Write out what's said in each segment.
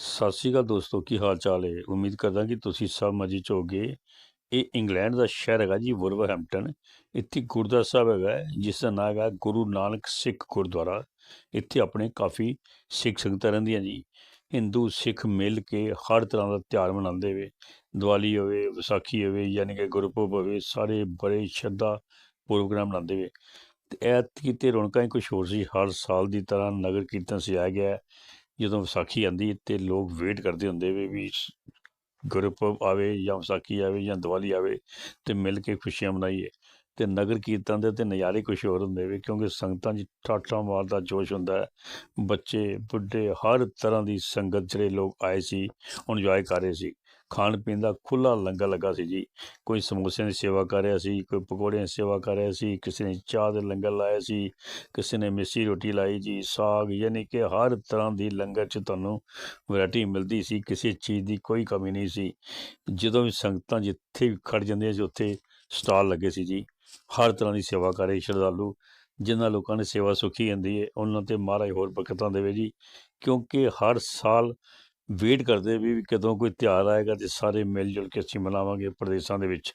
ਸਤਿ ਸ਼੍ਰੀ ਅਕਾਲ ਦੋਸਤੋ ਕੀ ਹਾਲ ਚਾਲ ਹੈ ਉਮੀਦ ਕਰਦਾ ਕਿ ਤੁਸੀਂ ਸਭ ਮਜ਼ੇ ਚ ਹੋਗੇ ਇਹ ਇੰਗਲੈਂਡ ਦਾ ਸ਼ਹਿਰ ਹੈਗਾ ਜੀ ਵੁਲਵਰਹੈਂਪਟਨ ਇੱਥੇ ਗੁਰਦੁਆਰਾ ਸਾਹਿਬ ਹੈਗਾ ਹੈ, ਜਿਸ ਦਾ ਨਾਮ ਹੈਗਾ ਗੁਰੂ ਨਾਨਕ ਸਿੱਖ ਗੁਰਦੁਆਰਾ। ਇੱਥੇ ਆਪਣੇ ਕਾਫੀ ਸਿੱਖ ਸੰਗਤਾਂ ਰਹਿੰਦੀਆਂ ਜੀ। ਹਿੰਦੂ ਸਿੱਖ ਮਿਲ ਕੇ ਹਰ ਤਰ੍ਹਾਂ ਦਾ ਤਿਉਹਾਰ ਮਨਾਉਂਦੇ ਵੇ। ਦੀਵਾਲੀ ਹੋਵੇ ਵਿਸਾਖੀ ਹੋਵੇ ਯਾਨੀ ਕਿ ਗੁਰਪੁਰਬ ਹੋਵੇ ਸਾਰੇ ਬੜੇ ਸ਼ਰਧਾ ਪ੍ਰੋਗਰਾਮ ਮਨਾਉਂਦੇ ਵੇ। ਤੇ ਐਤਕੀ ਤੇ ਰੌਣਕਾਂ ਹੀ ਕੁਝ ਹੋਰ ਸੀ। ਹਰ ਸਾਲ ਦੀ ਤਰ੍ਹਾਂ ਨਗਰ ਕੀਰਤਨ ਸਜਾਇਆ ਗਿਆ। ਜਦੋਂ ਵਿਸਾਖੀ ਆਂਦੀ ਤੇ ਲੋਕ ਵੇਟ ਕਰਦੇ ਹੁੰਦੇ ਵੀ ਵੀ ਗੁਰਪੁਰਬ ਆਵੇ ਜਾਂ ਵਿਸਾਖੀ ਆਵੇ ਜਾਂ ਦੀਵਾਲੀ ਆਵੇ ਤੇ ਮਿਲ ਕੇ ਖੁਸ਼ੀਆਂ ਮਨਾਈਏ। ਤੇ ਨਗਰ ਕੀਰਤਨ ਦੇ ਤੇ ਨਜ਼ਾਰੇ ਕੁਝ ਹੋਰ ਹੁੰਦੇ ਵੇ, ਕਿਉਂਕਿ ਸੰਗਤਾਂ 'ਚ ਠਾਠਾਂ ਮਾਰ ਦਾ ਜੋਸ਼ ਹੁੰਦਾ ਬੱਚੇ, ਬੁੱਢੇ ਹਰ ਤਰ੍ਹਾਂ ਦੀ ਸੰਗਤ ਜਿਹੜੇ ਲੋਕ ਆਏ ਸੀ ਇੰਜੋਏ ਕਰ ਰਹੇ ਸੀ। ਖਾਣ ਪੀਣ ਦਾ ਖੁੱਲਾ ਲੰਗਰ ਲੱਗਾ ਸੀ ਜੀ। ਕੋਈ ਸਮੋਸਿਆਂ ਦੀ ਸੇਵਾ ਕਰ ਰਿਹਾ ਸੀ, ਕੋਈ ਪਕੌੜਿਆਂ ਦੀ ਸੇਵਾ ਕਰ ਰਿਹਾ ਸੀ, ਕਿਸੇ ਨੇ ਚਾਹ ਦੇ ਲੰਗਰ ਲਾਇਆ ਸੀ, ਕਿਸੇ ਨੇ ਮਿੱਸੀ ਰੋਟੀ ਲਾਈ ਜੀ। ਸਾਗ ਯਾਨੀ ਕਿ ਹਰ ਤਰ੍ਹਾਂ ਦੀ ਲੰਗਰ 'ਚ ਤੁਹਾਨੂੰ ਵੈਰਾਈਟੀ ਮਿਲਦੀ ਸੀ, ਕਿਸੇ ਚੀਜ਼ ਦੀ ਕੋਈ ਕਮੀ ਨਹੀਂ ਸੀ। ਜਦੋਂ ਵੀ ਸੰਗਤਾਂ ਜਿੱਥੇ ਵੀ ਖੜ ਜਾਂਦੀਆਂ ਸੀ, ਉੱਥੇ ਸਟਾਲ ਲੱਗੇ ਸੀ ਜੀ। ਹਰ ਤਰ੍ਹਾਂ ਦੀ ਸੇਵਾ ਕਰ ਰਹੇ ਸ਼ਰਧਾਲੂ, ਜਿਨ੍ਹਾਂ ਲੋਕਾਂ ਨੇ ਸੇਵਾ ਸੁਖੀ ਹੁੰਦੀ ਹੈ ਉਹਨਾਂ ਤੇ ਮਹਾਰਾਜ ਹੋਰ ਬਰਕਤਾਂ ਦੇਵੇ ਜੀ। ਕਿਉਂਕਿ ਹਰ ਸਾਲ ਵੇਟ ਕਰਦੇ ਵੀ ਕਦੋਂ ਕੋਈ ਤਿਉਹਾਰ ਆਏਗਾ ਤੇ ਸਾਰੇ ਮਿਲ ਜੁਲ ਕੇ ਅਸੀਂ ਮਨਾਵਾਂਗੇ ਪ੍ਰਦੇਸ਼ਾਂ ਦੇ ਵਿੱਚ।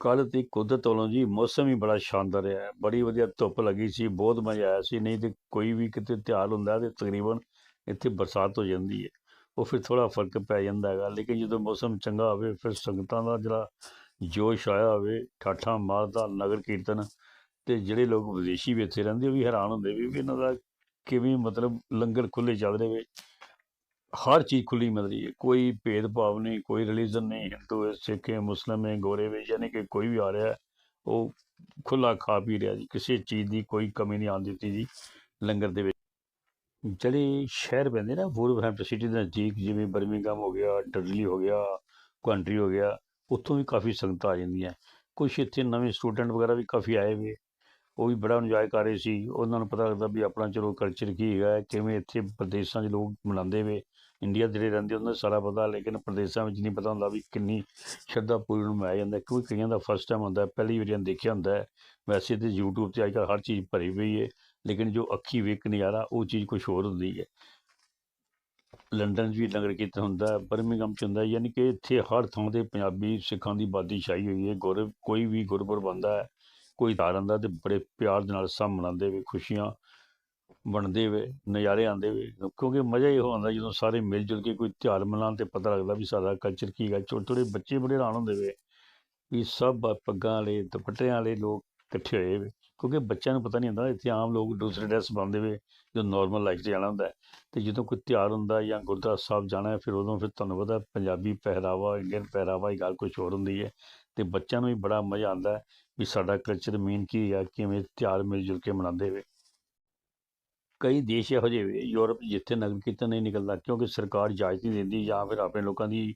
ਕੱਲ੍ਹ ਤੇ ਕੁਦਰਤ ਵੱਲੋਂ ਜੀ ਮੌਸਮ ਹੀ ਬੜਾ ਸ਼ਾਨਦਾਰ ਰਿਹਾ। ਬੜੀ ਵਧੀਆ ਧੁੱਪ ਲੱਗੀ ਸੀ, ਬਹੁਤ ਮਜ਼ਾ ਆਇਆ ਸੀ। ਨਹੀਂ ਤੇ ਕੋਈ ਵੀ ਕਿਤੇ ਤਿਉਹਾਰ ਹੁੰਦਾ ਤੇ ਤਕਰੀਬਨ ਇੱਥੇ ਬਰਸਾਤ ਹੋ ਜਾਂਦੀ ਹੈ ਉਹ ਫਿਰ ਥੋੜਾ ਫ਼ਰਕ ਪੈ ਜਾਂਦਾ ਹੈਗਾ। ਲੇਕਿਨ ਜਦੋਂ ਮੌਸਮ ਚੰਗਾ ਹੋਵੇ, ਫਿਰ ਸੰਗਤਾਂ ਦਾ ਜਿਹੜਾ ਜੋਸ਼ ਆਇਆ ਹੋਵੇ, ਠਾਠਾਂ ਮਾਰਦਾ ਨਗਰ ਕੀਰਤਨ ਤੇ ਜਿਹੜੇ ਲੋਕ ਵਿਦੇਸ਼ੀ ਵੀ ਇੱਥੇ ਰਹਿੰਦੇ ਉਹ ਵੀ ਹੈਰਾਨ ਹੁੰਦੇ ਵੀ ਇਹਨਾਂ ਦਾ ਕਿਵੇਂ ਮਤਲਬ ਲੰਗਰ ਖੁੱਲੇ ਚੱਲ ਰਹੇ ਵੇ ਹਰ ਚੀਜ਼ ਖੁੱਲੀ ਮਿਲ ਰਹੀ ਹੈ, ਕੋਈ ਭੇਦਭਾਵ ਨਹੀਂ, ਕੋਈ ਰਿਲੀਜਨ ਨਹੀਂ, ਹਿੰਦੂ ਹੈ, ਸਿੱਖ ਹੈ, ਮੁਸਲਮ ਹੈ, ਗੋਰੇ ਵੇ, ਯਾਨੀ ਕਿ ਕੋਈ ਵੀ ਆ ਰਿਹਾ ਉਹ ਖੁੱਲਾ ਖਾ ਪੀ ਰਿਹਾ ਜੀ, ਕਿਸੇ ਚੀਜ਼ ਦੀ ਕੋਈ ਕਮੀ ਨਹੀਂ ਆਉਣ ਦਿੱਤੀ ਜੀ ਲੰਗਰ ਦੇ ਵਿੱਚ। ਜਿਹੜੇ ਸ਼ਹਿਰ ਪੈਂਦੇ ਨਾ, ਵੂਲਵਰਹੈਂਪਟਨ ਸਿਟੀ ਦੇ ਨਜ਼ਦੀਕ, ਜਿਵੇਂ ਬਰਮਿੰਗਮ ਹੋ ਗਿਆ, ਡਡਲੀ ਹੋ ਗਿਆ ਕੁਆਂਟਰੀ ਹੋ ਗਿਆ ਉੱਥੋਂ ਵੀ ਕਾਫੀ ਸੰਗਤਾਂ ਆ ਜਾਂਦੀਆਂ। ਕੁਛ ਇੱਥੇ ਨਵੇਂ ਸਟੂਡੈਂਟ ਵਗੈਰਾ ਵੀ ਕਾਫੀ ਆਏ ਵੇ। ਉਹ ਵੀ ਬੜਾ ਇੰਜੋਏ ਕਰ ਰਹੇ ਸੀ। ਉਹਨਾਂ ਨੂੰ ਪਤਾ ਲੱਗਦਾ ਵੀ ਆਪਣਾ ਚਲੋ ਕਲਚਰ ਕੀ ਹੈਗਾ, ਕਿਵੇਂ ਇੱਥੇ ਪ੍ਰਦੇਸ਼ਾਂ 'ਚ ਲੋਕ ਮਨਾਉਂਦੇ ਵੇ। ਇੰਡੀਆ 'ਚ ਜਿਹੜੇ ਰਹਿੰਦੇ ਉਹਨਾਂ ਨੂੰ ਸਾਰਾ ਪਤਾ, ਲੇਕਿਨ ਪ੍ਰਦੇਸ਼ਾਂ ਵਿੱਚ ਨਹੀਂ ਪਤਾ ਹੁੰਦਾ ਵੀ ਕਿੰਨੀ ਸ਼ਰਧਾ ਪੂਰਨ ਮਨਾਇਆ ਜਾਂਦਾ। ਕਿਉਂਕਿ ਕਈਆਂ ਦਾ ਫਸਟ ਟਾਈਮ ਹੁੰਦਾ ਪਹਿਲੀ ਵਾਰੀ ਇਹਨਾਂ ਦੇਖਿਆ ਹੁੰਦਾ ਹੈ। ਵੈਸੇ ਤੇ YouTube ਤੇ ਅੱਜਕੱਲ੍ਹ ਹਰ ਚੀਜ਼ ਭਰੀ ਪਈ ਹੈ। ਲੇਕਿਨ ਜੋ ਅੱਖੀ ਵੇਖ ਨਜ਼ਾਰਾ, ਉਹ ਚੀਜ਼ ਕੁਝ ਹੋਰ ਹੁੰਦੀ ਹੈ। ਲੰਡਨ 'ਚ ਵੀ ਨਗਰ ਕੀਰਤਨ ਹੁੰਦਾ ਬਰਮਿੰਗਮ 'ਚ ਹੁੰਦਾ, ਯਾਨੀ ਕਿ ਇੱਥੇ ਹਰ ਥਾਂ ਤੇ ਪੰਜਾਬੀ ਸਿੱਖਾਂ ਦੀ ਬਾਦੀ ਛਾਈ ਹੋਈ ਹੈ, ਗੁਰ, ਕੋਈ ਵੀ ਗੁਰਪੁਰਬ ਆਉਂਦਾ ਹੈ, ਕੋਈ ਤਿਉਹਾਰ ਆਉਂਦਾ ਤੇ ਬੜੇ ਪਿਆਰ ਦੇ ਨਾਲ ਸਭ ਮਨਾਉਂਦੇ ਵੇ, ਖੁਸ਼ੀਆਂ ਵੰਡਦੇ ਵੇ, ਨਜ਼ਾਰੇ ਆਉਂਦੇ ਵੇ, ਕਿਉਂਕਿ ਮਜ਼ਾ ਹੀ ਉਹ ਆਉਂਦਾ ਜਦੋਂ ਸਾਰੇ ਮਿਲ ਜੁਲ ਕੇ ਕੋਈ ਤਿਉਹਾਰ ਮਨਾਉਣ ਤੇ ਪਤਾ ਲੱਗਦਾ ਵੀ ਸਾਡਾ ਕਲਚਰ ਕੀ ਹੈ ਛੋਟੇ ਛੋਟੇ ਬੱਚੇ ਬੜੇ ਹੈਰਾਨ ਹੁੰਦੇ ਵੇ ਵੀ ਸਭ ਪੱਗਾਂ ਵਾਲੇ, ਦੁਪੱਟਿਆਂ ਵਾਲੇ ਲੋਕ ਇਕੱਠੇ ਹੋਏ ਵੇ। ਕਿਉਂਕਿ ਬੱਚਿਆਂ ਨੂੰ ਪਤਾ ਨਹੀਂ ਹੁੰਦਾ, ਇੱਥੇ ਆਮ ਲੋਕ ਦੂਸਰੇ ਡਰੈਸ ਪਾਉਂਦੇ ਵੇ, ਜੋ ਨਾਰਮਲ ਲਾਈਫ 'ਚ ਜਾਣਾ ਹੁੰਦਾ ਹੈ। ਤੇ ਜਦੋਂ ਕੋਈ ਤਿਉਹਾਰ ਹੁੰਦਾ ਜਾਂ ਗੁਰਦੁਆਰਾ ਸਾਹਿਬ ਜਾਣਾ ਫਿਰ ਉਦੋਂ ਫਿਰ ਤੁਹਾਨੂੰ ਪਤਾ ਪੰਜਾਬੀ ਪਹਿਰਾਵਾ, ਇੰਡੀਅਨ ਪਹਿਰਾਵਾ ਹੀ ਗੱਲ ਕੁਝ ਹੋਰ ਹੁੰਦੀ ਹੈ। ਤੇ ਬੱਚਿਆਂ ਨੂੰ ਵੀ ਬੜਾ ਮਜ਼ਾ ਆਉਂਦਾ ਵੀ ਸਾਡਾ ਕਲਚਰ ਮੇਨ ਕੀ ਹੈ ਕਿਵੇਂ ਤਿਉਹਾਰ ਮਿਲ ਜੁਲ ਕੇ ਮਨਾਉਂਦੇ ਵੇ। ਕਈ ਦੇਸ਼ ਇਹੋ ਜਿਹੇ ਵੇ, ਯੂਰਪ ਜਿੱਥੇ ਨਗਰ ਕੀਰਤਨ ਨਹੀਂ ਨਿਕਲਦਾ, ਕਿਉਂਕਿ ਸਰਕਾਰ ਇਜਾਜ਼ਤ ਨਹੀਂ ਦਿੰਦੀ ਜਾਂ ਫਿਰ ਆਪਣੇ ਲੋਕਾਂ ਦੀ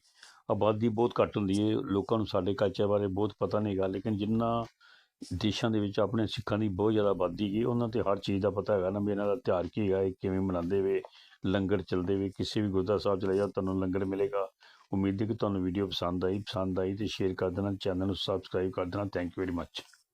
ਆਬਾਦੀ ਬਹੁਤ ਘੱਟ ਹੁੰਦੀ ਹੈ। ਲੋਕਾਂ ਨੂੰ ਸਾਡੇ ਕਲਚਰ ਬਾਰੇ ਬਹੁਤ ਪਤਾ ਨਹੀਂ ਗਾ ਲੇਕਿਨ ਜਿੰਨਾ ਦੇਸ਼ਾਂ ਦੇ ਵਿੱਚ ਆਪਣੇ ਸਿੱਖਾਂ ਦੀ ਬਹੁਤ ਜ਼ਿਆਦਾ ਆਬਾਦੀ ਗਈ ਉਹਨਾਂ ਤੇ ਹਰ ਚੀਜ਼ ਦਾ ਪਤਾ ਹੈਗਾ ਨਾ ਵੀ ਇਹਨਾਂ ਦਾ ਤਿਉਹਾਰ ਕੀ ਹੈਗਾ, ਇਹ ਕਿਵੇਂ ਮਨਾਉਂਦੇ ਵੇ, ਲੰਗਰ ਚੱਲਦੇ ਵੇ, ਕਿਸੇ ਵੀ ਗੁਰਦੁਆਰਾ ਸਾਹਿਬ ਚਲੇ ਜਾਓ, ਤੁਹਾਨੂੰ ਲੰਗਰ ਮਿਲੇਗਾ। ਉਮੀਦ ਹੈ ਕਿ ਤੁਹਾਨੂੰ ਵੀਡੀਓ ਪਸੰਦ ਆਈ ਪਸੰਦ ਆਈ ਤੇ ਸ਼ੇਅਰ ਕਰ ਦੇਣਾ ਚੈਨਲ ਨੂੰ ਸਬਸਕ੍ਰਾਈਬ ਕਰ ਦੇਣਾ। Thank you very much